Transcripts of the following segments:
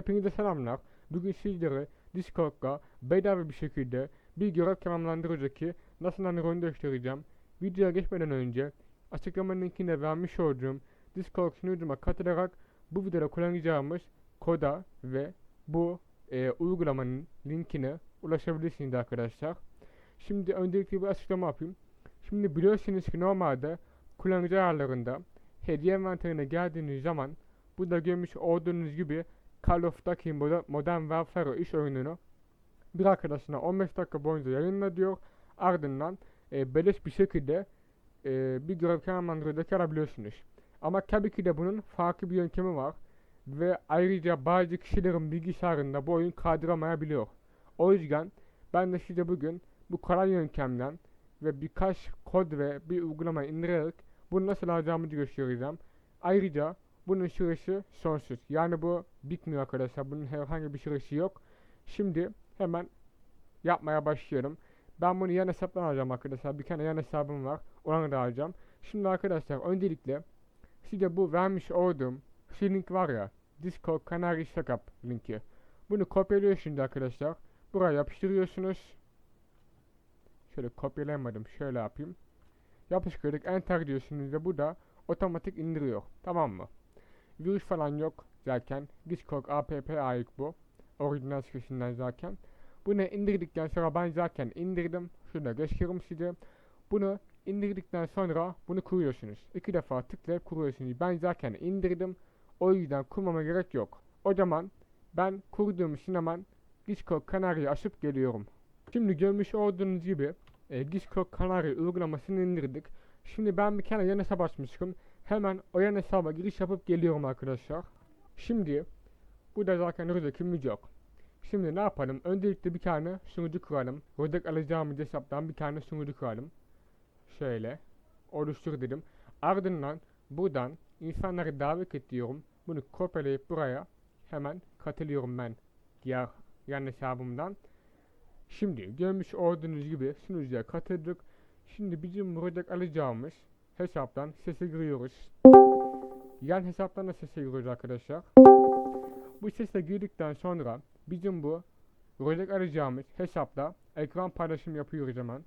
Hepinize selamlar. Bugün sizlere Discord'da bedava bir şekilde bir görev tamamlandırıcı nasıl oyunu göstereceğim. Videoya geçmeden önce açıklama linkinde vermiş olduğum Discord sunucuma katılarak bu videoda kullanacağımız koda ve bu e, uygulamanın linkine ulaşabilirsiniz arkadaşlar. Şimdi öncelikle bir açıklama yapayım. Şimdi biliyorsunuz ki normalde kullanıcı ayarlarında hediye envanterine geldiğiniz zaman burada görmüş olduğunuz gibi Call of Duty Mod- Modern Warfare iş oyununu bir arkadaşına 15 dakika boyunca yayınla diyor. Ardından e, beleş bir şekilde e, bir görev tamamlandırıcı alabiliyorsunuz. Ama tabii ki de bunun farklı bir yöntemi var. Ve ayrıca bazı kişilerin bilgisayarında bu oyun kaldıramayabiliyor. O yüzden ben de size bugün bu kolay yöntemden ve birkaç kod ve bir uygulama indirerek bunu nasıl alacağımızı göstereceğim. Ayrıca bunun süresi sonsuz. Yani bu bitmiyor arkadaşlar. Bunun herhangi bir süresi yok. Şimdi hemen yapmaya başlıyorum. Ben bunu yan hesaptan alacağım arkadaşlar. Bir tane yan hesabım var. Onu da alacağım. Şimdi arkadaşlar öncelikle size bu vermiş olduğum şu link var ya. Discord Canary Setup linki. Bunu kopyalıyorsunuz arkadaşlar. Buraya yapıştırıyorsunuz. Şöyle kopyalayamadım. Şöyle yapayım. Yapıştırdık. Enter diyorsunuz ve bu da otomatik indiriyor. Tamam mı? Virüs falan yok zaten. Discord app ait bu. Orijinal sitesinden zaten. Bunu indirdikten sonra ben zaten indirdim. Şurada gösteriyorum size. Bunu indirdikten sonra bunu kuruyorsunuz. İki defa tıklayıp kuruyorsunuz. Ben zaten indirdim. O yüzden kurmama gerek yok. O zaman ben kurduğum için hemen Discord Canary'yi açıp geliyorum. Şimdi görmüş olduğunuz gibi e, Discord Canary uygulamasını indirdik. Şimdi ben bir kere yan hesap açmıştım. Hemen o yan hesaba giriş yapıp geliyorum arkadaşlar. Şimdi burada zaten rödekimiz yok. Şimdi ne yapalım? Öncelikle bir tane sunucu kuralım. Rödek alacağımız hesaptan bir tane sunucu kuralım. Şöyle. Oluştur dedim. Ardından buradan insanları davet ediyorum. Bunu kopyalayıp buraya hemen katılıyorum ben. Diğer yan hesabımdan. Şimdi görmüş olduğunuz gibi sunucuya katıldık. Şimdi bizim burada alacağımız hesaptan sese giriyoruz. Yan hesaptan da sese giriyoruz arkadaşlar. Bu sese girdikten sonra bizim bu rolek arayacağımız hesapta ekran paylaşım yapıyoruz hemen.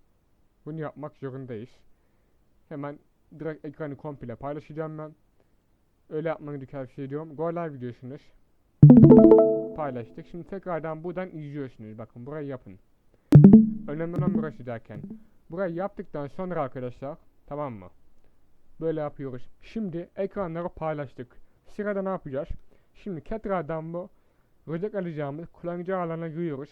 Bunu yapmak zorundayız. Hemen direkt ekranı komple paylaşacağım ben. Öyle yapmanızı tavsiye ediyorum. Go live gidiyorsunuz. Paylaştık. Şimdi tekrardan buradan izliyorsunuz. Bakın burayı yapın. Önemli olan burası derken. Burayı yaptıktan sonra arkadaşlar tamam mı? Böyle yapıyoruz. Şimdi ekranları paylaştık. Sırada ne yapacağız? Şimdi tekrardan bu Rödek alacağımız kullanıcı alanına giriyoruz.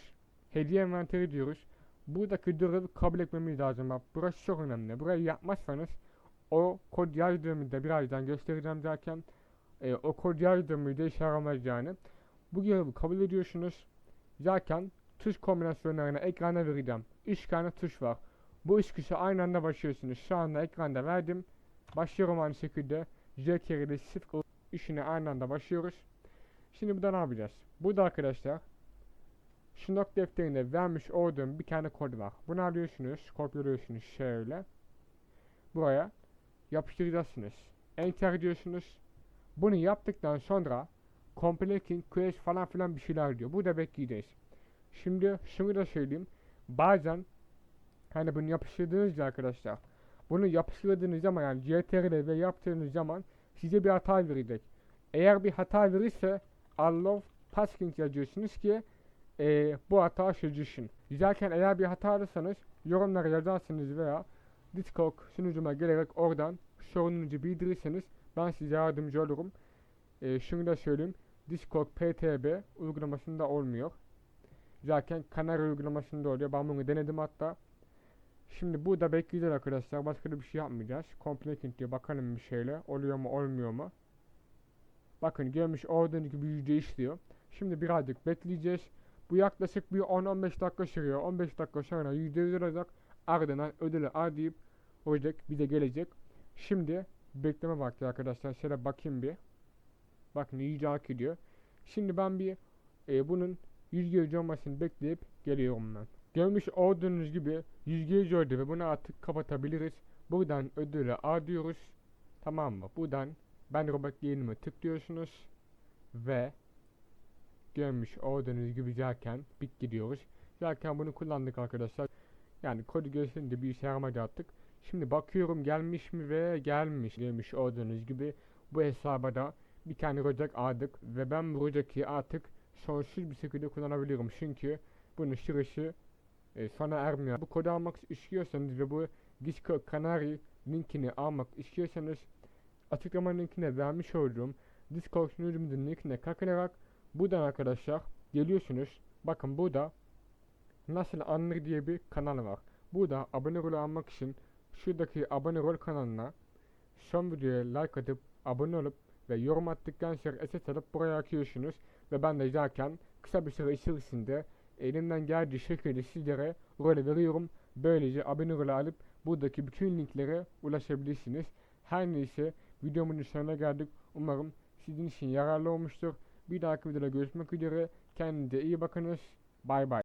Hediye envanteri diyoruz. Buradaki görevi kabul etmemiz lazım. Bak burası çok önemli. Burayı yapmazsanız o kod yazdığımızda birazdan göstereceğim zaten. E, o kod yazdığımızda işe yaramaz yani. Bu görevi kabul ediyorsunuz. Zaten tuş kombinasyonlarını ekrana vereceğim. 3 tane tuş var. Bu üç kişi aynı anda başlıyorsunuz. Şu anda ekranda verdim. Başlıyorum aynı şekilde. J kere shift işine aynı anda başlıyoruz. Şimdi burada ne yapacağız? Burada arkadaşlar şu not defterinde vermiş olduğum bir tane kod var. Bunu alıyorsunuz, kopyalıyorsunuz şöyle. Buraya yapıştıracaksınız. Enter diyorsunuz. Bunu yaptıktan sonra completing quest falan filan bir şeyler diyor. Burada bekleyeceğiz. Şimdi şunu da söyleyeyim. Bazen hani bunu yapıştırdığınızda arkadaşlar bunu yapıştırdığınız zaman yani CTRL ve yaptığınız zaman size bir hata verecek. Eğer bir hata verirse allow tasking yazıyorsunuz ki eee, bu hata çözülsün. Yazarken eğer bir hata alırsanız yorumlara yazarsınız veya Discord sunucuma gelerek oradan sorununuzu bildirirseniz ben size yardımcı olurum. Eee, şunu da söyleyeyim. Discord PTB uygulamasında olmuyor. Zaten Canary uygulamasında oluyor. Ben bunu denedim hatta. Şimdi burada bekleyeceğiz arkadaşlar. Başka da bir şey yapmayacağız. Completing diye bakalım bir şeyle. Oluyor mu olmuyor mu? Bakın görmüş olduğunuz gibi yüzde işliyor. Şimdi birazcık bekleyeceğiz. Bu yaklaşık bir 10-15 dakika sürüyor. 15 dakika sonra yüzde yüz olacak. Ardından ödülü adayıp olacak bize gelecek. Şimdi bekleme vakti arkadaşlar. Şöyle bakayım bir. Bakın iyice hak ediyor. Şimdi ben bir e, bunun yüzde olmasını bekleyip geliyorum ben. Görmüş olduğunuz gibi yüzde oldu ve bunu artık kapatabiliriz. Buradan ödülü adıyoruz. Tamam mı? Buradan ben robot yeğenime tıklıyorsunuz ve görmüş olduğunuz gibi zaten bit gidiyoruz. Zaten bunu kullandık arkadaşlar. Yani kodu gösterinde bir işe yaramadı artık. Şimdi bakıyorum gelmiş mi ve gelmiş. Görmüş olduğunuz gibi bu hesaba da bir tane Rojak aldık ve ben bu Rojak'ı artık sonsuz bir şekilde kullanabiliyorum çünkü bunun süresi e, sona ermiyor. Bu kodu almak istiyorsanız ve bu Discord Canary linkini almak istiyorsanız açıklama linkine vermiş olduğum Discord sunucumuzun linkine katılarak buradan arkadaşlar geliyorsunuz. Bakın burada Nasıl Anlar diye bir kanal var. Burada abone rol almak için şuradaki abone rol kanalına son videoya like atıp abone olup ve yorum attıktan sonra SS alıp buraya akıyorsunuz ve ben de zaten kısa bir süre içerisinde elimden geldiği şekilde sizlere rol veriyorum. Böylece abone rol alıp buradaki bütün linklere ulaşabilirsiniz. Her neyse videomun sonuna geldik. Umarım sizin için yararlı olmuştur. Bir dahaki videoda görüşmek üzere. Kendinize iyi bakınız. Bay bay.